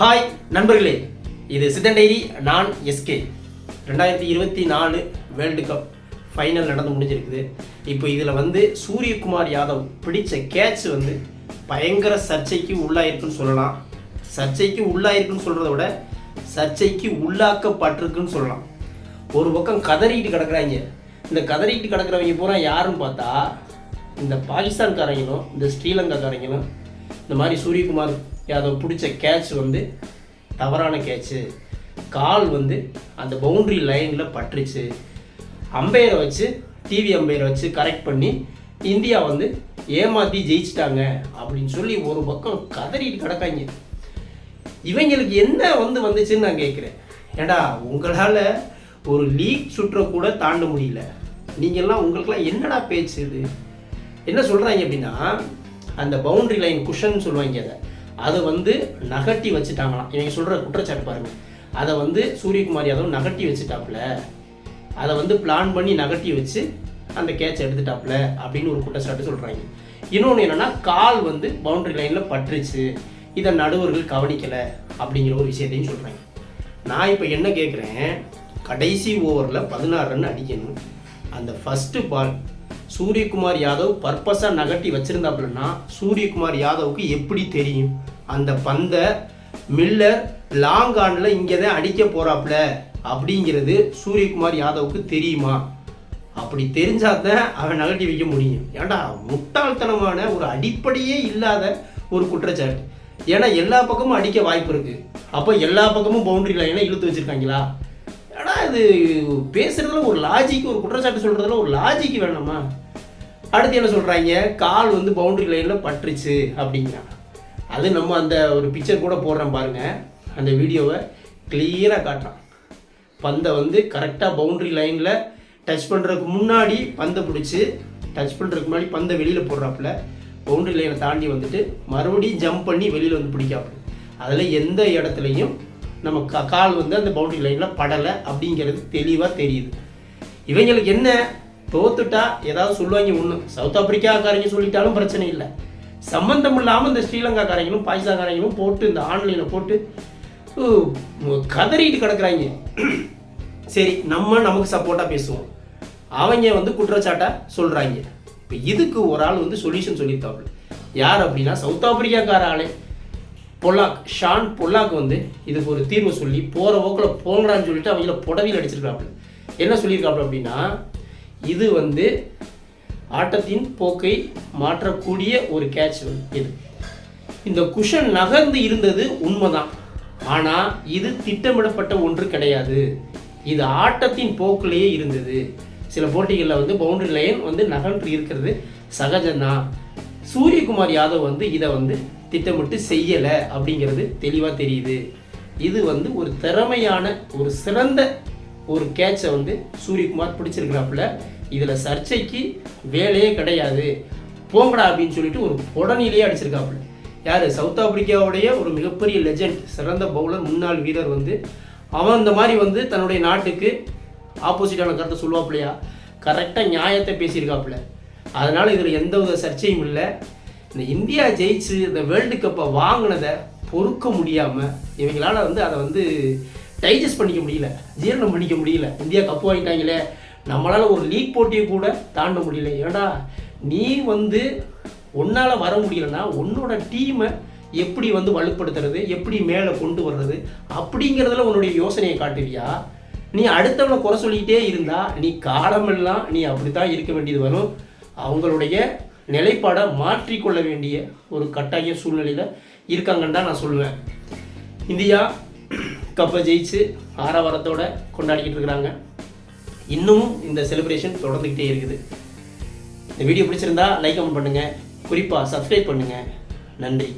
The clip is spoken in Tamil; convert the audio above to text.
ஹாய் நண்பர்களே. இது சித்தன் டைரி நான் எஸ்கே. ரெண்டாயிரத்தி இருபத்தி நாலு வேர்ல்டு கப் ஃபைனல் நடந்து முடிஞ்சிருக்குது. இப்போ இதில் வந்து சூரியகுமார் யாதவ் பிடித்த கேட்ச் வந்து பயங்கர சர்ச்சைக்கு உள்ளாயிருக்குன்னு சொல்லலாம். சர்ச்சைக்கு உள்ளாயிருக்குன்னு சொல்கிறத விட சர்ச்சைக்கு உள்ளாக்கப்பட்டிருக்குன்னு சொல்லலாம். ஒரு பக்கம் கதறிட்டு கிடக்குறாங்க. இந்த கதறிட்டு கிடக்குறவங்க பூரா யாருன்னு பார்த்தா இந்த பாகிஸ்தான்காரங்களும் இந்த ஸ்ரீலங்காக்காரங்களும் இந்த மாதிரி சூரியகுமார் யாதவ் பிடிச்ச கேட்ச் வந்து தவறான கேட்ச்சு கால் வந்து அந்த பவுண்ட்ரி லைனில் பட்டுருச்சு. அம்பையரை வச்சு டிவி அம்பையரை வச்சு கரெக்ட் பண்ணி இந்தியா வந்து ஏமாற்றி ஜெயிச்சிட்டாங்க அப்படின்னு சொல்லி ஒரு பக்கம் கதறிட்டு கிடக்காங்க. இவங்களுக்கு என்ன வந்து வந்துச்சுன்னு நான் கேட்குறேன் ஏடா உங்களால் ஒரு லீக் சுற்ற கூட தாண்ட முடியல. நீங்கள்லாம் உங்களுக்கெல்லாம் என்னடா பேச்சு இது? என்ன சொல்கிறாங்க அப்படின்னா அந்த பவுண்டரி லைன் குஷன் சொல்லுவாங்க அதை. அதை வந்து நகட்டி வச்சுட்டாங்களாம். இவங்க சொல்கிற குற்றச்சாட்டு பாருங்க. அதை வந்து சூரியகுமார் யாதவ் நகட்டி வச்சுட்டாப்புல. அதை வந்து பிளான் பண்ணி நகட்டி வச்சு அந்த கேட்ச் எடுத்துட்டாப்புல அப்படின்னு ஒரு குற்றச்சாட்டு சொல்கிறாங்க இன்னொன்று என்னென்னா கால் வந்து பவுண்டரி லைனில் பட்டுருச்சு. இதை நடுவர்கள் கவனிக்கலை அப்படிங்கிற ஒரு விஷயத்தையும் சொல்கிறாங்க நான் இப்போ என்ன கேட்குறேன் கடைசி ஓவரில் பதினாறு ரன் அடிக்கணும். அந்த ஃபஸ்ட்டு பால் சூரியகுமார் யாதவ் பர்பஸாக நகட்டி வச்சிருந்தாப்புலன்னா சூரியகுமார் யாதவுக்கு எப்படி தெரியும்? அந்த பந்தை மில்லர் லாங் ஆனில் இங்கே தான் அடிக்க போகிறாப்புல அப்படிங்கிறது சூரியகுமார் யாதவுக்கு தெரியுமா? அப்படி தெரிஞ்சாதான் அவன் நகட்டி வைக்க முடியும். ஏன்டா முட்டாள்தனமான ஒரு அடிப்படையே இல்லாத ஒரு குற்றச்சாட்டு. ஏன்னா எல்லா பக்கமும் அடிக்க வாய்ப்பு இருக்குது அப்போ எல்லா பக்கமும் பவுண்டரி லைனை இழுத்து வச்சுருக்காங்களா? ஆனால் இது? பேசுகிறதுல ஒரு லாஜிக் ஒரு குற்றச்சாட்டு சொல்கிறதுல ஒரு லாஜிக் வேணாமா? அடுத்து என்ன சொல்கிறாங்க கால் வந்து பவுண்டரி லைனில் பட்டுருச்சு அப்படிங்கிறாங்க அது நம்ம அந்த ஒரு பிக்சர் கூட போடுறோம் பாருங்க. அந்த வீடியோவை கிளியராக காட்டுறான். பந்தை வந்து கரெக்டாக பவுண்டரி லைனில் டச் பண்ணுறதுக்கு முன்னாடி பந்தை பிடிச்சி டச் பண்ணுறதுக்கு முன்னாடி பந்தை வெளியில் போடுறாப்புல. பவுண்டரி லைனை தாண்டி வந்துட்டு மறுபடியும் ஜம்ப் பண்ணி வெளியில் வந்து பிடிக்காப்புல. அதில் எந்த இடத்துலையும் நம்ம கா கால் வந்து அந்த பவுண்டரி லைனில் படலை அப்படிங்கிறது தெளிவாக தெரியுது. இவங்களுக்கு என்ன? தோத்துட்டா ஏதாவது சொல்லுவாங்க ஒன்று சவுத் ஆப்பிரிக்காக்காரங்க சொல்லிட்டாலும் பிரச்சனை இல்லை. சம்மந்தம் இல்லாமல் இந்த ஸ்ரீலங்காக்காரங்களும் பாகிஸ்தான்காரங்களும் போட்டு இந்த ஆன்லைனில் போட்டு கதறிட்டு கிடக்குறாங்க. சரி நம்ம நமக்கு சப்போர்ட்டாக பேசுவோம். அவங்க வந்து குற்றச்சாட்டாக சொல்கிறாங்க இப்போ இதுக்கு ஒரு ஆள் வந்து சொல்யூஷன் சொல்லியிருக்காப்புல. யார் அப்படின்னா சவுத் ஆப்பிரிக்காக்கார ஆளே. பொல்லாக் ஷான் பொல்லாக் வந்து இதுக்கு ஒரு தீர்வு சொல்லி போகிற போக்கில் போங்கடான்னு சொல்லிட்டு அவங்கள புடவையில் அடிச்சிருக்காப்புல என்ன சொல்லியிருக்காப்புல அப்படின்னா இது வந்து ஆட்டத்தின் போக்கை மாற்றக்கூடிய ஒரு கேட்ச் இது இந்த குஷன் நகர்ந்து இருந்தது உண்மைதான். ஆனால் இது திட்டமிடப்பட்ட ஒன்று கிடையாது. இது ஆட்டத்தின் போக்கிலேயே இருந்தது. சில போட்டிகளில் வந்து பவுண்டரி லைன் வந்து நகர்ந்து இருக்கிறது சகஜம்தான். சூரியகுமார் யாதவ் வந்து இதை வந்து திட்டமிட்டு செய்யலை அப்படிங்கிறது தெளிவாக தெரியுது. இது வந்து ஒரு திறமையான ஒரு சிறந்த ஒரு கேட்சை வந்து சூரியகுமார் பிடிச்சிருக்கிறாப்புல. இதில் சர்ச்சைக்கு வேலையே கிடையாது. போங்கடா அப்படின்னு சொல்லிட்டு ஒரு உடனிலேயே அடிச்சிருக்காப்புல. யார்? சவுத் ஆப்பிரிக்காவுடைய ஒரு மிகப்பெரிய லெஜெண்ட் சிறந்த பவுலர் முன்னாள் வீரர் வந்து அவன் இந்த மாதிரி வந்து தன்னுடைய நாட்டுக்கு ஆப்போசிட்டான கருத்தை சொல்லுவாப்புலையா கரெக்டாக நியாயத்தை பேசியிருக்காப்புல. அதனால் இதில் எந்த வித சர்ச்சையும் இல்லை. இந்த இந்தியா ஜெயிச்சு இந்த வேர்ல்டு கப்பை வாங்கினதை பொறுக்க முடியாமல் இவங்களால் வந்து அதை வந்து டைஜஸ்ட் பண்ணிக்க முடியல ஜீரணம் பண்ணிக்க முடியல. இந்தியா கப்பு வாங்கிட்டாங்களே. நம்மளால் ஒரு லீக் போட்டியை கூட தாண்ட முடியல. ஏடா நீ வந்து உன்னால் வர முடியலன்னா உன்னோட டீமை எப்படி வந்து வலுப்படுத்துறது எப்படி மேலே கொண்டு வர்றது அப்படிங்கிறதுல உன்னுடைய யோசனையை காட்டுவியா? நீ அடுத்தவனை குறை சொல்லிக்கிட்டே இருந்தால் நீ காலமெல்லாம் நீ அப்படித்தான் இருக்க வேண்டியது வரும். அவங்களுடைய நிலைப்பாடை மாற்றிக்கொள்ள வேண்டிய ஒரு கட்டாய சூழ்நிலையில் இருக்காங்கன்னு தான் நான் சொல்லுவேன். இந்தியா கப்பை ஜெயிச்சு ஆரவாரத்தோட கொண்டாடிக்கிட்டு இருக்கிறாங்க. இன்னும் இந்த செலிப்ரேஷன் தொடர்ந்துக்கிட்டே இருக்குது. இந்த வீடியோ பிடிச்சிருந்தா லைக் கமெண்ட் பண்ணுங்கள் குறிப்பாக சப்ஸ்கிரைப் பண்ணுங்கள் நன்றி.